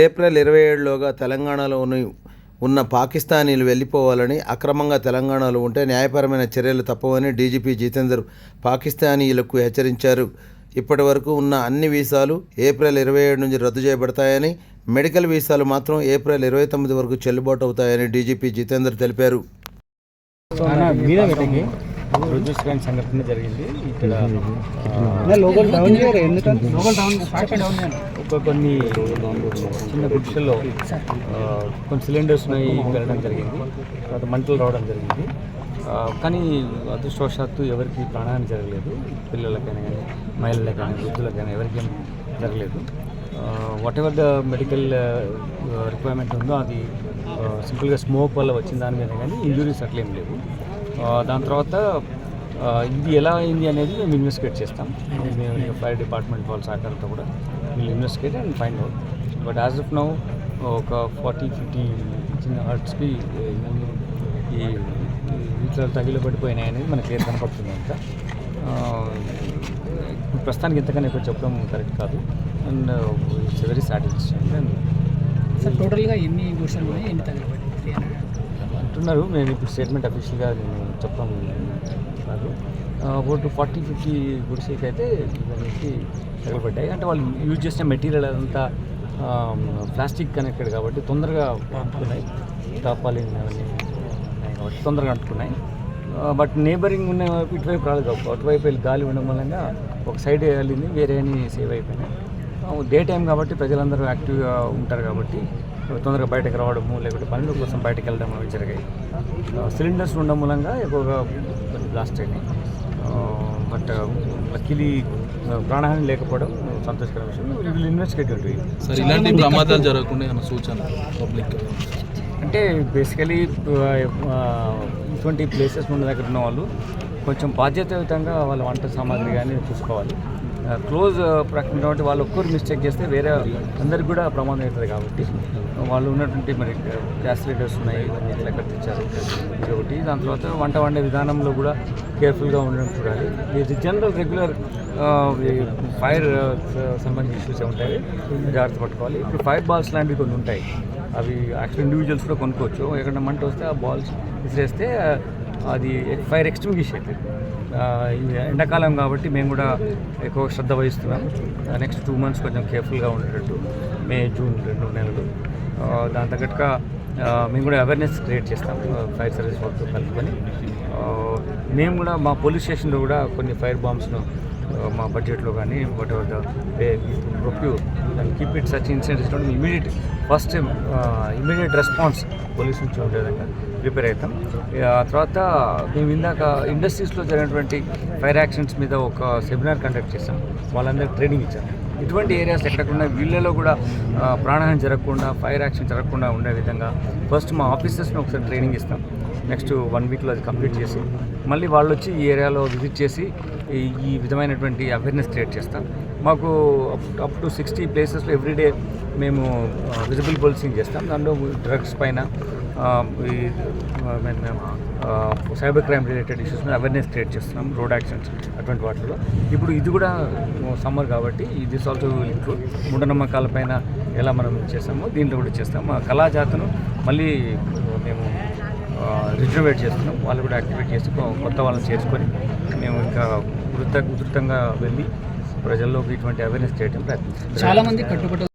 April ఇరవై ఏడులోగా తెలంగాణలోని ఉన్న పాకిస్తానీలు వెళ్ళిపోవాలని అక్రమంగా తెలంగాణలో ఉంటే న్యాయపరమైన చర్యలు తప్పవని డీజీపీ జితేందర్ పాకిస్తానీయులకు హెచ్చరించారు. ఇప్పటి వరకు ఉన్న అన్ని వీసాలు ఏప్రిల్ ఇరవై ఏడు నుంచి రద్దు చేయబడతాయని మెడికల్ వీసాలు మాత్రం ఏప్రిల్ ఇరవై తొమ్మిది వరకు చెల్లుబాటు అవుతాయని డీజీపీ జితేందర్ తెలిపారు. రుజుస్కాన్ సంఘటన జరిగింది. ఇక్కడ ఒక కొన్ని చిన్న గుడిసెల్లో కొన్ని సిలిండర్స్ వెళ్ళడం జరిగింది. తర్వాత మంటలు రావడం జరిగింది. కానీ అదృష్టవశాత్తు ఎవరికి ప్రాణహాని జరగలేదు. పిల్లలకైనా కానీ మహిళలకైనా వృద్ధులకైనా ఎవరికి జరగలేదు. Whatever the medical requirement ఉందో అది సింపుల్గా స్మోక్ వల్ల వచ్చిన దాని మీద కానీ ఇంజురీస్ అట్లేం లేవు. దాని తర్వాత ఇది ఎలా అయింది అనేది మేము ఇన్వెస్టిగేట్ చేస్తాం. మేము ఫైర్ డిపార్ట్మెంట్ వాళ్ళ సహకారంతో కూడా వీళ్ళు investigate and find out but as of now ఒక ఫార్టీ ఫిఫ్టీ చిన్న హర్ట్స్కి ఈ వీటిలో తగిలి పడిపోయినాయి అనేది మనకి క్లియర్ కనపడుతుంది అంతా ప్రస్తుతానికి ఇంతకన్నా ఎక్కువ చెప్పడం కరెక్ట్ కాదు. And it's very satisfaction and sir టోటల్గా ఎన్ని ఎన్ని తగలబడి అంటున్నారు. మేము ఇప్పుడు స్టేట్మెంట్ అఫీషియల్గా నేను చెప్తాను కాదు. అబౌట్ ఫార్టీ ఫిఫ్టీ గుడిసెకి అయితే దానికి తగలబడ్డాయి. అంటే వాళ్ళు యూజ్ చేసిన మెటీరియల్ అదంతా ప్లాస్టిక్ కనెక్టెడ్ కాబట్టి తొందరగా అంటున్నాయి టాపాలిన్ అవన్నీ ఉన్నాయి కాబట్టి తొందరగా అంటుకున్నాయి. బట్ నేబరింగ్ ఉన్న ఇటువైపు రాలేదు. అటువైపు వెళ్ళి గాలి ఉండడం వల్ల ఒక సైడ్ వెళ్ళింది వేరే అని సేవ్ అయిపోయినాయి. డే టైం కాబట్టి ప్రజలందరూ యాక్టివ్గా ఉంటారు కాబట్టి తొందరగా బయటకు రావడము లేకుంటే పనుల కోసం బయటకు వెళ్ళడం అవి జరిగాయి. సిలిండర్స్ ఉండడం మూలంగా ఎక్కువగా బ్లాస్ట్ అయినాయి బట్ లక్కీలీ ప్రాణహాని లేకపోవడం సంతోషకర విషయం. వీళ్ళు ఇన్వెస్టిగేట్ సార్ ఇలాంటి ప్రమాదాలు జరగకుండా సూచన పబ్లిక్ అంటే బేసికలీ ఇటువంటి ప్లేసెస్ ఉన్న దగ్గర ఉన్న వాళ్ళు కొంచెం బాధ్యతాయుతంగా వాళ్ళ వంట సామాగ్రి కానీ చూసుకోవాలి. క్లోజ్ ప్రక్కన కాబట్టి వాళ్ళు ఒక్కరు మిస్టేక్ చేస్తే వేరే అందరికి కూడా ప్రమాదం అవుతుంది కాబట్టి వాళ్ళు ఉన్నటువంటి మరి గ్యాస్ సిలిండర్స్ ఉన్నాయి ఇవన్నీ ఎట్లా ఎక్కడ తెచ్చారు ఇది ఒకటి. దాని తర్వాత వంట వండే విధానంలో కూడా కేర్ఫుల్గా ఉండడం చూడాలి. ఇది జనరల్ రెగ్యులర్ ఫైర్ సంబంధించిన ఇష్యూస్ ఉంటాయి. జాగ్రత్త పట్టుకోవాలి. ఇప్పుడు ఫైర్ బాల్స్ లాంటివి కొన్ని ఉంటాయి. అవి యాక్చువల్ ఇండివిజువల్స్ కూడా కొనుక్కోవచ్చు. ఎక్కడ మంట వస్తే ఆ బాల్స్ విసిరేస్తే అది ఫైర్ ఎక్స్టింగ్విష్ అవుతుంది ఎండాకాలం కాబట్టి మేము కూడా ఎక్కువ శ్రద్ధ వహిస్తున్నాం. నెక్స్ట్ టూ మంత్స్ కొంచెం కేర్ఫుల్గా ఉండేటట్టు మే జూన్ రెండు నెలలు. దాని తగ్గట్టుగా మేము కూడా అవేర్నెస్ క్రియేట్ చేస్తాం. ఫైర్ సర్వీస్ వాళ్ళతో కలుపుకొని. మేము కూడా మా పోలీస్ స్టేషన్లో కూడా కొన్ని ఫైర్ బాంబ్స్ను మా బడ్జెట్లో కానీ whatever the procure and keep it such incidents immediate first immediate response police నుంచి ఉండే విధంగా ప్రిపేర్ అవుతాం. ఆ తర్వాత మేము ఇందాక ఇండస్ట్రీస్లో జరిగినటువంటి ఫైర్ యాక్సిడెంట్స్ మీద ఒక సెమినార్ కండక్ట్ చేస్తాం వాళ్ళందరికీ ట్రైనింగ్ ఇచ్చాం. ఇటువంటి ఏరియాస్ ఎక్కడకుండా వీళ్ళలో కూడా ప్రాణహాని జరగకుండా ఫైర్ యాక్షన్ జరగకుండా ఉండే విధంగా ఫస్ట్ మా ఆఫీసర్స్ని ఒకసారి ట్రైనింగ్ ఇస్తాం. నెక్స్ట్ వన్ వీక్లో అది కంప్లీట్ చేసి మళ్ళీ వాళ్ళు వచ్చి ఈ ఏరియాలో విజిట్ చేసి ఈ- విధమైనటువంటి అవేర్నెస్ క్రియేట్ చేస్తాం. మాకు అప్ టు సిక్స్టీ ప్లేసెస్లో ఎవ్రీడే మేము విజిబుల్ పోలీసింగ్ చేస్తాం. దాంట్లో డ్రగ్స్ పైన ఈ ఈ సైబర్ క్రైమ్ రిలేటెడ్ ఇష్యూస్ మీద అవేర్నెస్ క్రియేట్ చేస్తున్నాం రోడ్ యాక్సిడెంట్స్ అటువంటి వాటిలో ఇప్పుడు ఇది కూడా సమ్మర్ కాబట్టి ఇది ఆల్సో ఇంక్లూడ్ మూఢనమ్మకాల పైన ఎలా మనం చేస్తామో దీంట్లో కూడా చేస్తాం. మా కళాజాతను మళ్ళీ మేము రిజర్వేట్ చేస్తున్నాం. వాళ్ళు కూడా యాక్టివేట్ చేసి కొత్త వాళ్ళని చేసుకొని మేము ఇంకా ఉధృత ఉధృతంగా వెళ్ళి ప్రజల్లోకి ఇటువంటి అవేర్నెస్ చేయడం ప్రయత్నిస్తాం చాలామంది కట్టుబడి